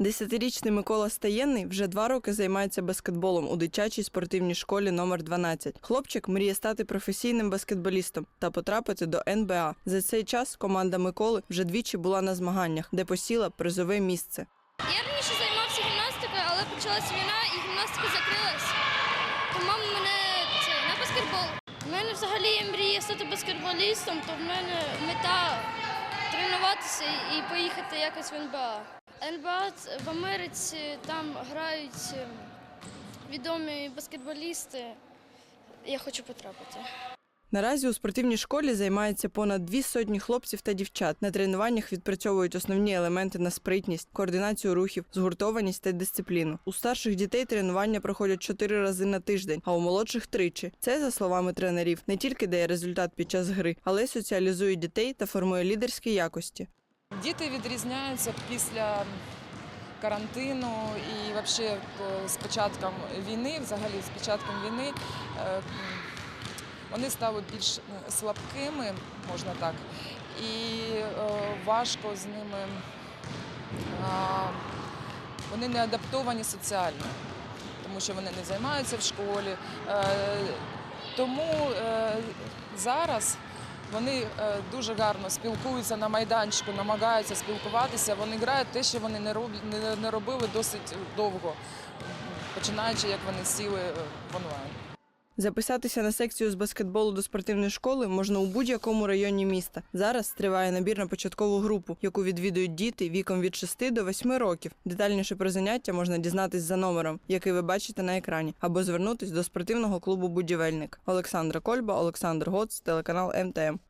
Десятирічний Микола Стаєнний вже два роки займається баскетболом у дитячій спортивній школі номер 12. Хлопчик мріє стати професійним баскетболістом та потрапити до НБА. За цей час команда Миколи вже двічі була на змаганнях, де посіла призове місце. Я раніше займався гімнастикою, але почалась війна і гімнастика закрилась. Тому мене це на баскетбол. У мене взагалі є мрія стати баскетболістом, то в мене мета тренуватися і поїхати якось в НБА. НБА в Америці там грають е, відомі баскетболісти. Я хочу потрапити. Наразі у спортивній школі займається понад дві сотні хлопців та дівчат. На тренуваннях відпрацьовують основні елементи на спритність, координацію рухів, згуртованість та дисципліну. У старших дітей тренування проходять чотири рази на тиждень, а у молодших тричі. Це, за словами тренерів, не тільки дає результат під час гри, але й соціалізує дітей та формує лідерські якості. Діти відрізняються після карантину і взагалі з початком війни, взагалі з початком війни, е, вони стали більш е, слабкими, можна так, і е, важко з ними. Вони не адаптовані соціально, тому що вони не займаються в школі. Е, Тому е, зараз вони е, дуже гарно спілкуються на майданчику, намагаються спілкуватися. Вони грають те, що вони не робили досить довго, починаючи як вони сіли е, в онлайн. Записатися на секцію з баскетболу до спортивної школи можна у будь-якому районі міста. Зараз триває набір на початкову групу, яку відвідують діти віком від 6 до 8 років. Детальніше про заняття можна дізнатись за номером, який ви бачите на екрані, або звернутись до спортивного клубу Будівельник. Олександра Кольба, Олександр Гоц, телеканал МТМ.